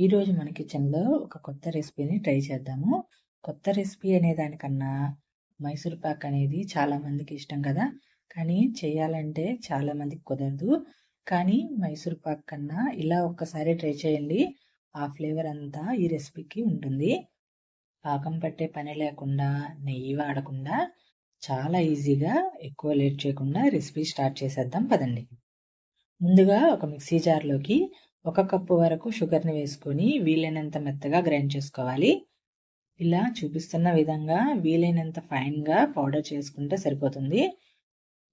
ఈరోజు మన కిచెన్‌లో ఒక కొత్త రెసిపీని ట్రై చేద్దాము. కొత్త రెసిపీ అనే దానికన్నా మైసూర్ పాక్ అనేది చాలామందికి ఇష్టం కదా! కానీ చేయాలంటే చాలామందికి కుదరదు. కానీ మైసూర్ పాక్ కన్నా ఇలా ఒక్కసారి ట్రై చేయండి. ఆ ఫ్లేవర్ అంతా ఈ రెసిపీకి ఉంటుంది. పాకం పట్టే పని లేకుండా, నెయ్యి వాడకుండా చాలా ఈజీగా ఎక్కువ లేట్ చేయకుండా రెసిపీ స్టార్ట్ చేసేద్దాం పదండి. ముందుగా ఒక మిక్సీ జార్‌లోకి ఒక కప్పు వరకు షుగర్‌ని వేసుకొని వీలైనంత మెత్తగా గ్రైండ్ చేసుకోవాలి. ఇలా చూపిస్తున్న విధంగా వీలైనంత ఫైన్‌గా పౌడర్ చేసుకుంటే సరిపోతుంది.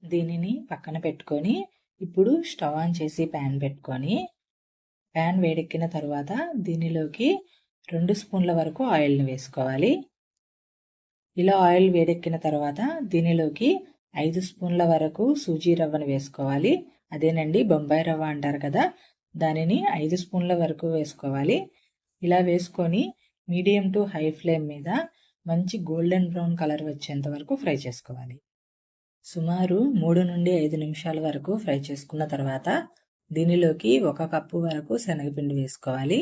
దీనిని పక్కన పెట్టుకొని ఇప్పుడు స్టవ్ ఆన్ చేసి ప్యాన్ పెట్టుకొని ప్యాన్ వేడెక్కిన తర్వాత దీనిలోకి రెండు స్పూన్ల వరకు ఆయిల్‌ని వేసుకోవాలి. ఇలా ఆయిల్ వేడెక్కిన తర్వాత దీనిలోకి ఐదు స్పూన్ల వరకు సూజీ రవ్వను వేసుకోవాలి. అదేనండి బొంబాయి రవ్వ అంటారు కదా! దానిని ఐదు స్పూన్ల వరకు వేసుకోవాలి. ఇలా వేసుకొని మీడియం టు హై ఫ్లేమ్ మీద మంచి గోల్డెన్ బ్రౌన్ కలర్ వచ్చేంత వరకు ఫ్రై చేసుకోవాలి. సుమారు 3-5 నిమిషాల వరకు ఫ్రై చేసుకున్న తర్వాత దీనిలోకి ఒక కప్పు వరకు శనగపిండి వేసుకోవాలి.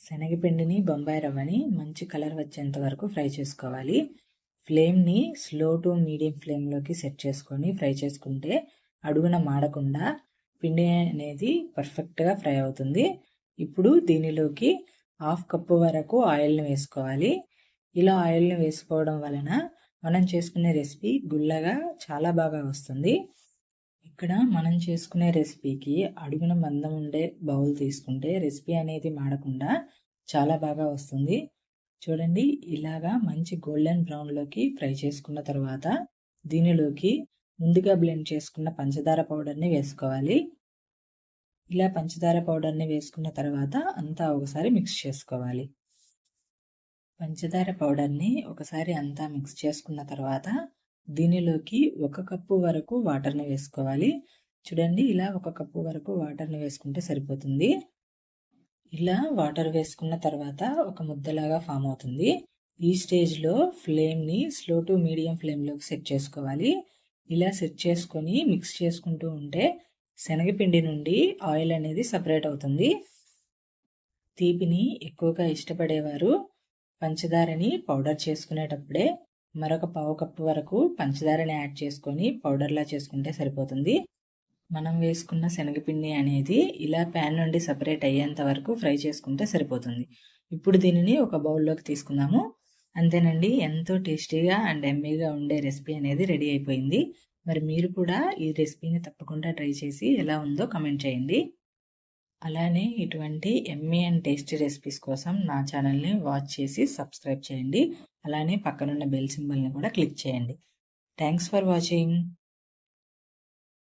శనగపిండిని బొంబాయి రవ్వని మంచి కలర్ వచ్చేంత వరకు ఫ్రై చేసుకోవాలి. ఫ్లేమ్‌ని స్లో టు మీడియం ఫ్లేమ్‌లోకి సెట్ చేసుకొని ఫ్రై చేసుకుంటే అడుగున మాడకుండా పిండి అనేది పర్ఫెక్ట్‌గా ఫ్రై అవుతుంది. ఇప్పుడు దీనిలోకి హాఫ్ కప్పు వరకు ఆయిల్‌ని వేసుకోవాలి. ఇలా ఆయిల్‌ని వేసుకోవడం వలన మనం చేసుకునే రెసిపీ గుల్లగా చాలా బాగా వస్తుంది. ఇక్కడ మనం చేసుకునే రెసిపీకి అడుగున మందం ఉండే బౌల్ తీసుకుంటే రెసిపీ అనేది మాడకుండా చాలా బాగా వస్తుంది. చూడండి ఇలాగా మంచి గోల్డెన్ బ్రౌన్‌లోకి ఫ్రై చేసుకున్న తర్వాత దీనిలోకి ముందుగా బ్లెండ్ చేసుకున్న పంచదార పౌడర్‌ని వేసుకోవాలి. ఇలా పంచదార పౌడర్‌ని వేసుకున్న తర్వాత అంతా ఒకసారి మిక్స్ చేసుకోవాలి. పంచదార పౌడర్‌ని ఒకసారి అంతా మిక్స్ చేసుకున్న తర్వాత దీనిలోకి ఒక కప్పు వరకు వాటర్‌ని వేసుకోవాలి. చూడండి ఇలా ఒక కప్పు వరకు వాటర్‌ని వేసుకుంటే సరిపోతుంది. ఇలా వాటర్ వేసుకున్న తర్వాత ఒక ముద్దలాగా ఫామ్ అవుతుంది. ఈ స్టేజ్‌లో ఫ్లేమ్‌ని స్లో టు మీడియం ఫ్లేమ్‌లోకి సెట్ చేసుకోవాలి. ఇలా సెట్ చేసుకొని మిక్స్ చేసుకుంటూ ఉంటే శనగపిండి నుండి ఆయిల్ అనేది సపరేట్ అవుతుంది. తీపిని ఎక్కువగా ఇష్టపడేవారు పంచదారని పౌడర్ చేసుకునేటప్పుడే మరొక పావు కప్పు వరకు పంచదారని యాడ్ చేసుకొని పౌడర్‌లా చేసుకుంటే సరిపోతుంది. మనం వేసుకున్న శనగపిండి అనేది ఇలా ప్యాన్ నుండి సపరేట్ అయ్యేంత వరకు ఫ్రై చేసుకుంటే సరిపోతుంది. ఇప్పుడు దీనిని ఒక బౌల్‌లోకి తీసుకుందాము. అంతేనండి ఎంతో టేస్టీగా అండ్ ఎమ్మీగా ఉండే రెసిపీ అనేది రెడీ అయిపోయింది. మరి మీరు కూడా ఈ రెసిపీని తప్పకుండా ట్రై చేసి ఎలా ఉందో కమెంట్ చేయండి. అలానే ఇటువంటి ఎమ్మీ అండ్ టేస్టీ రెసిపీస్ కోసం నా ఛానల్‌ని వాచ్ చేసి సబ్స్క్రైబ్ చేయండి. అలానే పక్కనున్న బెల్ సింబల్‌ని కూడా క్లిక్ చేయండి. Thanks for watching.